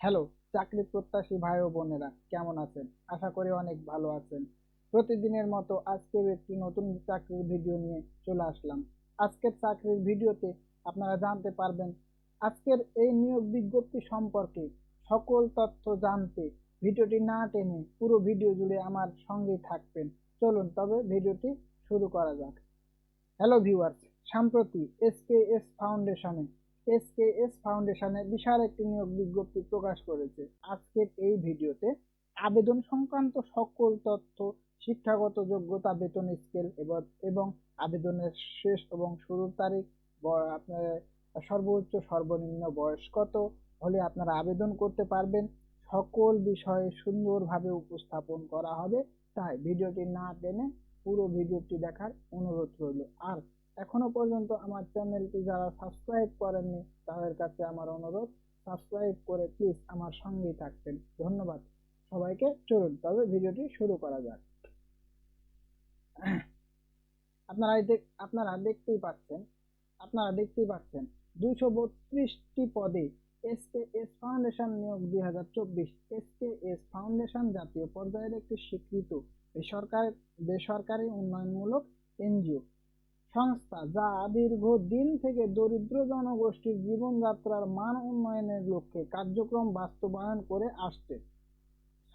Hello, চাকরি প্রত্যাশী ভাই ও বোনেরা, কেমন আছেন? আশা করি অনেক ভালো আছেন। প্রতিদিনের মতো আজকেও একটি নতুন চাকরির ভিডিও নিয়ে চলে আসলাম। আজকের চাকরির ভিডিওতে আপনারা জানতে পারবেন, আজকের এই নিয়োগ বিজ্ঞপ্তি সম্পর্কে সকল তথ্য জানতে ভিডিওটি না টেনে পুরো ভিডিও জুড়ে আমার সঙ্গেই থাকবেন। চলুন তবে ভিডিওটি শুরু করা যাক। হ্যালো ভিউয়ার্স, সম্প্রতি এসকেএস ফাউন্ডেশনে এসকেএস ফাউন্ডেশনে বিশাল একটি নিয়োগ বিজ্ঞপ্তি প্রকাশ করেছে। আজকের এই ভিডিওতে আবেদন সংক্রান্ত সকল তথ্য, শিক্ষাগত যোগ্যতা, বেতন স্কেল এবং আবেদনের শেষ এবং শুরুর তারিখ আপনার সর্বোচ্চ সর্বনিম্ন বয়স কত, হলে আপনারা আবেদন করতে পারবেন। সকল বিষয়ে সুন্দরভাবে উপস্থাপন করা হবে। তাই ভিডিওটি না টেনে পুরো ভিডিওটি দেখার অনুরোধ রইল। আর এখনও পর্যন্ত আমার চ্যানেলটি যারা সাবস্ক্রাইব করেননি, তাদের কাছে আমার অনুরোধ, সাবস্ক্রাইব করে প্লিজ আমার সঙ্গেই থাকবেন। ধন্যবাদ। সবাইকে চলুন তবে ভিডিওটি শুরু করা যাক। আপনারা আপনারা দেখতেই পাচ্ছেন, আপনারা দেখতেই পাচ্ছেন, দুইশো বত্রিশটি পদে এস কে এস ফাউন্ডেশন নিয়োগ দুই হাজার চব্বিশ। এস কে এস ফাউন্ডেশন জাতীয় পর্যায়ের একটি স্বীকৃত বেসরকারি বেসরকারি উন্নয়নমূলক এনজিও। সংস্থা যা দীর্ঘদিন থেকে দরিদ্র জনগোষ্ঠীর জীবনযাত্রার মান উন্নয়নের লক্ষ্যে কার্যক্রম বাস্তবায়ন করে আসছে।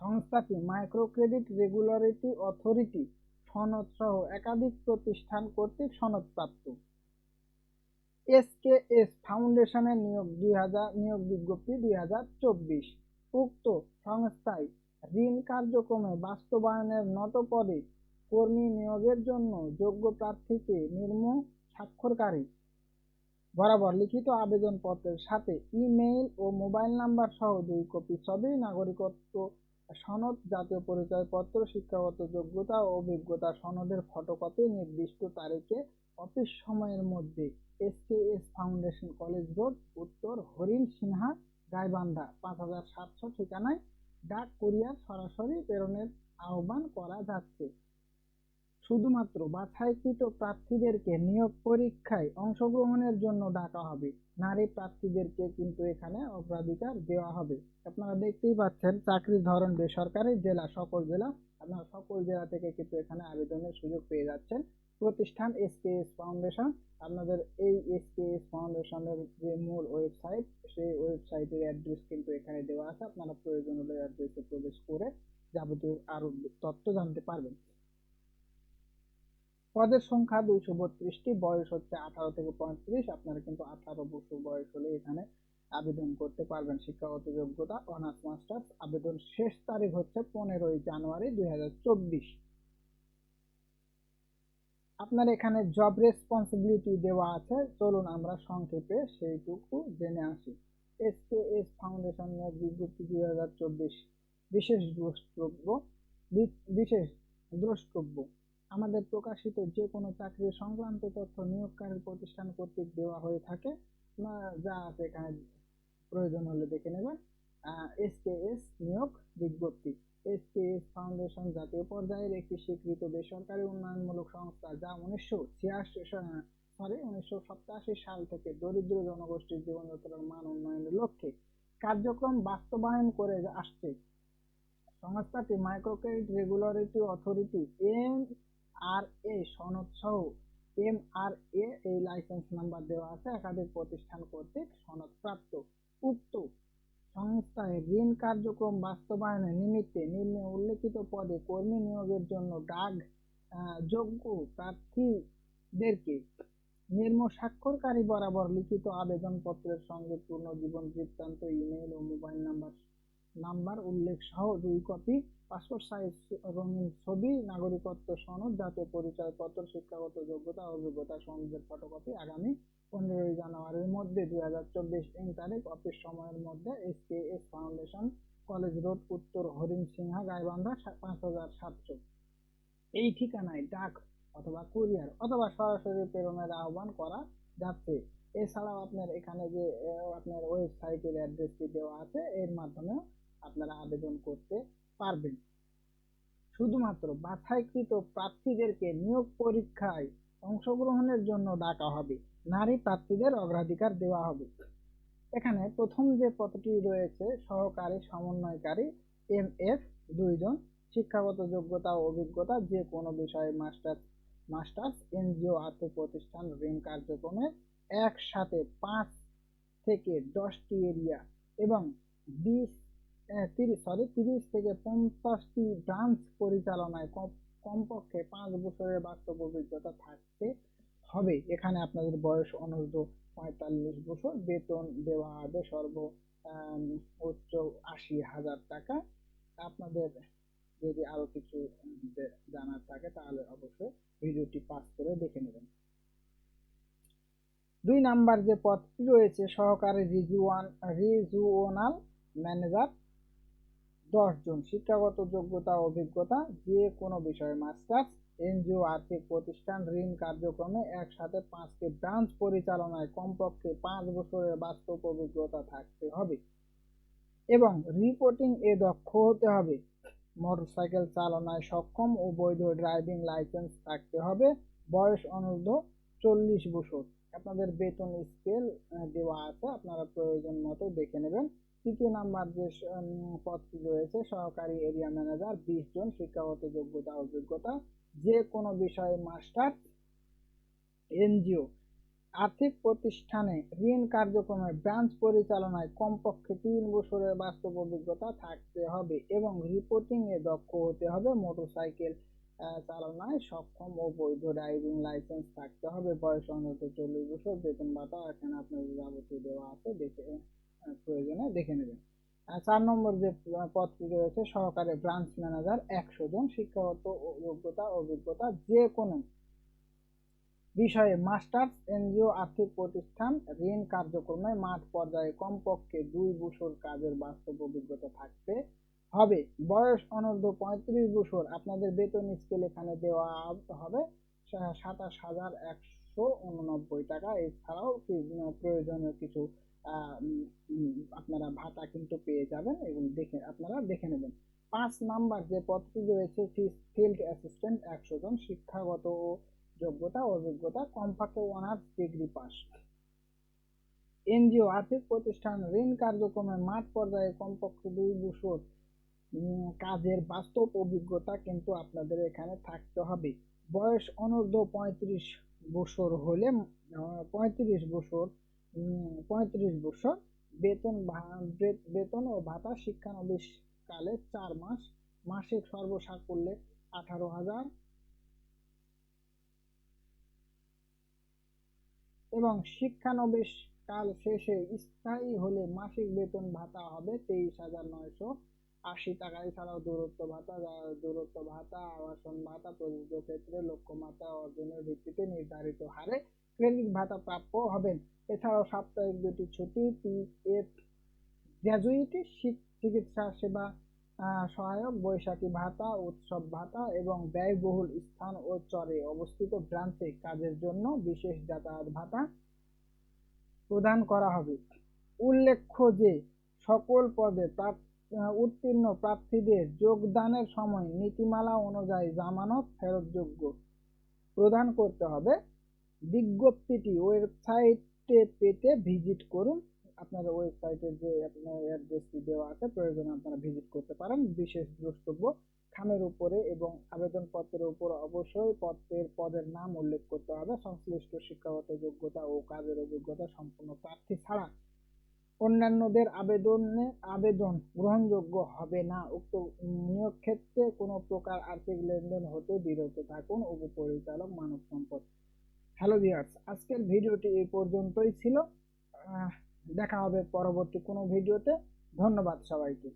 সংস্থাটি মাইক্রো ক্রেডিট রেগুলারিটি অথরিটি সনদ সহ একাধিক প্রতিষ্ঠান কর্তৃক সনদপ্রাপ্ত? এসকেএস ফাউন্ডেশনের নিয়োগ দুই হাজার, নিয়োগ বিজ্ঞপ্তি দুই হাজার চব্বিশ। উক্ত সংস্থায় ঋণ কার্যক্রমে বাস্তবায়নের নত পদে কর্মী নিয়োগের জন্য যোগ্য প্রার্থীকে নিম্ন স্বাক্ষরকারী। বরাবর লিখিত আবেদনপত্রের সাথে ইমেইল ও মোবাইল নাম্বার সহ দুই কপি ছবি নাগরিকত্ব, সনদ, জাতীয় পরিচয়পত্র, শিক্ষাগত যোগ্যতা ও অভিজ্ঞতা সনদের ফটোকপি নির্দিষ্ট তারিখে, অফিস সময়ের মধ্যে S K SKS foundation college road, উত্তর হরিণ সিনহা, গাইবান্ধা, পাঁচ হাজার সাতশো ঠিকানায়, ডাক কুরিয়ার সরাসরি প্রেরণের আহ্বান করা যাচ্ছে। শুধুমাত্র বাছাইকৃত প্রার্থীদেরকে নিয়োগ পরীক্ষায় অংশগ্রহণের জন্য ডাকা হবে। নারী প্রার্থীদেরকে কিন্তু এখানে অগ্রাধিকার দেওয়া হবে। আপনারা দেখতেই পাচ্ছেন চাকরির ধরন বেসরকারি জেলা, সকল জেলা। আপনারা সকল জেলা থেকে কিন্তু এখানে আবেদনের সুযোগ পেয়ে যাচ্ছেন। প্রতিষ্ঠান এসকেএস ফাউন্ডেশন। আপনাদের এই এসকেএস ফাউন্ডেশনের যে মূল ওয়েবসাইট, সেই ওয়েবসাইটের অ্যাড্রেস কিন্তু এখানে দেওয়া আছে। আপনারা প্রয়োজন হলে অ্যাড্রেসে প্রবেশ করে যাবতীয় আরও তথ্য জানতে পারবেন। পদের সংখ্যা দুইশো বত্রিশটি, বয়স হচ্ছে আঠারো থেকে পঁয়ত্রিশ। আপনারা কিন্তু আঠারো বছর বয়স হলে এখানে আবেদন করতে পারবেন। শিক্ষাগত যোগ্যতা, অনার্স, মাস্টার্স। আবেদন শেষ তারিখ হচ্ছে পনেরোই জানুয়ারি দুই হাজার চব্বিশ। আপনার এখানে জব রেসপন্সিবিলিটি দেওয়া আছে। চলুন আমরা সংক্ষেপে সেইটুকু জেনে আসি। এসকেএস ফাউন্ডেশন নিয়োগ বিজ্ঞপ্তি দুই হাজার চব্বিশ। বিশেষ দ্রষ্টব্য বিশেষ দ্রষ্টব্য। আমাদের প্রকাশিত যে কোনো চাকরি সংক্রান্ত তথ্য নিয়োগকারী প্রতিষ্ঠান কর্তৃক দেওয়া হয়ে থাকে যা আছে এখানে প্রয়োজন হলে দেখে নেবেন। এসকেএস নিয়োগ বিজ্ঞপ্তি। এসকেএস ফাউন্ডেশন জাতীয় পর্যায়ের একটি স্বীকৃত বেসরকারি উন্নয়নমূলক সংস্থা, যা উনিশশো ছিয়াশি সরি উনিশশো সপ্তাশি সাল থেকে দরিদ্র জনগোষ্ঠীর জীবনযাত্রার মান উন্নয়নের লক্ষ্যে কার্যক্রম বাস্তবায়ন করে আসছে। সংস্থাটি micro credit regularity authority M R A সনদ সহ এম আর এ এই লাইসেন্স নাম্বার দেওয়া আছে, একাধিক প্রতিষ্ঠান কর্তৃক সনদপ্রাপ্ত। উক্ত সংস্থায় ঋণ কার্যক্রম বাস্তবায়নের নিমিত্তে নিম্নে উল্লেখিত পদে কর্মী নিয়োগের জন্য ডাক যোগ্য প্রার্থীদেরকে নিম্ন স্বাক্ষরকারী বরাবর লিখিত আবেদনপত্রের সঙ্গে পূর্ণ জীবন বৃত্তান্ত, ইমেইল ও মোবাইল নাম্বার নাম্বার উল্লেখ সহ দুই কপি, পাসপোর্ট সাইজ রঙিন ছবি, নাগরিকত্ব সনদ, জাতীয় পরিচয়পত্র, শিক্ষাগত যোগ্যতা অভিজ্ঞতা সনদের ফটোকপি আগামী পনেরোই জানুয়ারির মধ্যে দুই হাজার চব্বিশ ইং তারিখ, অফিস সময়ের মধ্যে S K S foundation, college road, উত্তর হরিণ সিংহা গাইবান্ধা পাঁচ হাজার সাতশো। এই ঠিকানায় ডাক অথবা কুরিয়ার অথবা সরাসরি প্রেরণের আহ্বান করা যাচ্ছে। এছাড়াও আপনার এখানে যে আপনার ওয়েবসাইটের অ্যাড্রেসটি দেওয়া আছে, এর মাধ্যমে আপনারা আবেদন করতে পারবেন। শুধুমাত্র বাছাইকৃত প্রার্থীদেরকে নিয়োগ পরীক্ষায় অংশগ্রহণের জন্য ডাকা হবে। নারী প্রার্থীদের অগ্রাধিকার দেওয়া হবে। এখানে প্রথম যে পদটি রয়েছে, সহকারী সমন্বয়কারী এম এফ দুইজন, শিক্ষাগত যোগ্যতা ও অভিজ্ঞতা যে কোনো বিষয়ে মাস্টার মাস্টার্স, এনজিও, আর্থিক প্রতিষ্ঠান, ঋণ কার্যক্রমে একসাথে পাঁচ থেকে দশটি এরিয়া এবং বিশ তিরিশ সরি তিরিশ থেকে পঞ্চাশটি ব্রাঞ্চ পরিচালনায় কম- কমপক্ষে পাঁচ বছরের বাস্তব অভিজ্ঞতা থাকতে হবে। এখানে আপনাদের বয়স অনূর্ধ্ব পঁয়তাল্লিশ বছর, বেতন দেওয়া হবে সর্ব উচ্চ আশি হাজার টাকা। আপনাদের যদি আরও কিছু জানার থাকে, তাহলে অবশ্যই ভিডিওটি পাস করে দেখে নেবেন। দুই নাম্বার যে পদটি রয়েছে, সহকারী রিজুয়ান রিজুওনাল ম্যানেজার। দশ জন শিক্ষাগত যোগ্যতা, অভিজ্ঞতা, যে কোনো বিষয়ে মাস্টার্স, এনজিও, আর্থিক প্রতিষ্ঠান, ঋণ কার্যক্রমে একসাথে পাঁচটি ব্রাঞ্চ পরিচালনায় কমপক্ষে পাঁচ বছরের বাস্তব অভিজ্ঞতা থাকতে হবে। এবং রিপোর্টিং এ দক্ষ হতে হবে। মোটরসাইকেল চালনায় সক্ষম ও বৈধ ড্রাইভিং লাইসেন্স থাকতে হবে। বয়স অনূর্ধ্ব চল্লিশ বছর। আপনাদের বেতন স্কেল দেওয়া আছে, আপনারা প্রয়োজন মতো দেখে নেবেন। তৃতীয় নাম্বার যে পদটি রয়েছে, সহকারী এরিয়া ম্যানেজার, বিশ জন শিক্ষাগত যোগ্যতা অভিজ্ঞতা যে কোনো বিষয়ে মাস্টার এনজিও, আর্থিক প্রতিষ্ঠানে ঋণ কার্যক্রমে ব্রাঞ্চ পরিচালনায় কমপক্ষে তিন বছরের বাস্তব অভিজ্ঞতা থাকতে হবে এবং রিপোর্টিং এ দক্ষ হতে হবে, মোটরসাইকেল চালনায় সক্ষম ও বৈধ ড্রাইভিং লাইসেন্স থাকতে হবে। বয়স অন্তত চল্লিশ বছর, বেতন ভাতা, এখানে আপনাদের যাবতীয় দেওয়া আছে, দেখে প্রয়োজনে দেখে নেবেন। চার নম্বর যে পদটি রয়েছে, সহকারী ব্রাঞ্চ ম্যানেজার একশো জন, শিক্ষাগত যোগ্যতা অভিজ্ঞতা যে কোনো বিষয়ে মাস্টার্স এনজিও, আর্থিক প্রতিষ্ঠান, ঋণ কার্যক্রমে মাঠ পর্যায়ে কমপক্ষে দুই বছর কাজের বাস্তব অভিজ্ঞতা থাকতে হবে। বয়স অনূর্ধ্ব পঁয়ত্রিশ বছর, আপনাদের বেতন স্কেল এখানে দেওয়া হবে সাতাশ হাজার একশো উননব্বই টাকা। এছাড়াও প্রয়োজনীয় কিছু আপনারা ভাতা কিন্তু পেয়ে যাবেন এবং দেখে, আপনারা দেখে নেবেন। পাঁচ নাম্বার যে পদটি রয়েছে ফিল্ড অ্যাসিস্ট্যান্ট একশো জন শিক্ষাগত ও যোগ্যতা অভিজ্ঞতা কমপক্ষে অনার্স ডিগ্রি পাস এনজিও আর্থিক প্রতিষ্ঠান, ঋণ কার্যক্রমে মাঠ পর্যায়ে কমপক্ষে দুই বছর কাজের বাস্তব অভিজ্ঞতা কিন্তু আপনাদের এখানে থাকতে হবে। বয়স অনূর্ধ্ব পঁয়ত্রিশ বছর হলে পঁয়ত্রিশ বছর পঁয়ত্রিশ বছর। বেতন বেতন ও ভাতা শিক্ষানবিশ কালে চার মাস। মাসিক সর্বসাকুল্যে আঠারো হাজার। এবং শিক্ষানবিশ কাল শেষে স্থায়ী হলে মাসিক বেতন ভাতা হবে তেইশ হাজার নয়শো আশি টাকা। এছাড়াও দূরত্ব ভাতা দূরত্ব ভাতা, আবাসন ভাতা, প্রযোজ্য ক্ষেত্রে লক্ষ্যমাত্রা অর্জনের ভিত্তিতে নির্ধারিত হারে ক্রেডিট ভাতা প্রাপ্য হবেন। এছাড়াও সাপ্তাহিক দুটি ছুটি, পিএফ গ্র্যাজুইটি চিকিৎসা সেবা সহায়ক, বৈশাখী ভাতা, উৎসব ভাতা এবং ব্যয়বহুল স্থান ও চরে অবস্থিত ব্রাঞ্চে কাজের জন্য বিশেষ যাতায়াত ভাতা প্রদান করা হবে। উল্লেখ্য যে, সকল পদে উত্তীর্ণ প্রার্থীদের যোগদানের সময় নীতিমালা অনুযায়ী জামানত ফেরতযোগ্য প্রদান করতে হবে। বিজ্ঞপ্তিটি ওয়েবসাইটে পেতে ভিজিট করুন। আপনাদের ওয়েবসাইটের যে আপনার অ্যাড্রেসটি দেওয়া আছে, প্রয়োজনে আপনারা ভিজিট করতে পারেন। বিশেষ দ্রষ্টব্য, খামের উপরে এবং আবেদনপত্রের উপর অবশ্যই পত্রের পদের নাম উল্লেখ করতে হবে। সংশ্লিষ্ট শিক্ষাগত যোগ্যতা ও কাজের অভিজ্ঞতা সম্পূর্ণ প্রার্থী ছাড়া। অন্যান্যদের আবেদনে আবেদন গ্রহণযোগ্য হবে না। উক্ত নিয়োগ ক্ষেত্রে কোনো প্রকার আর্থিক লেনদেন হতে বিরত থাকুন। উপপরিচালক মানব সম্পদ। হ্যালো ভিউয়ার্স আজকের ভিডিওটি এই পর্যন্তই ছিল। দেখা হবে পরবর্তী কোনো ভিডিওতে। ধন্যবাদ সবাইকে।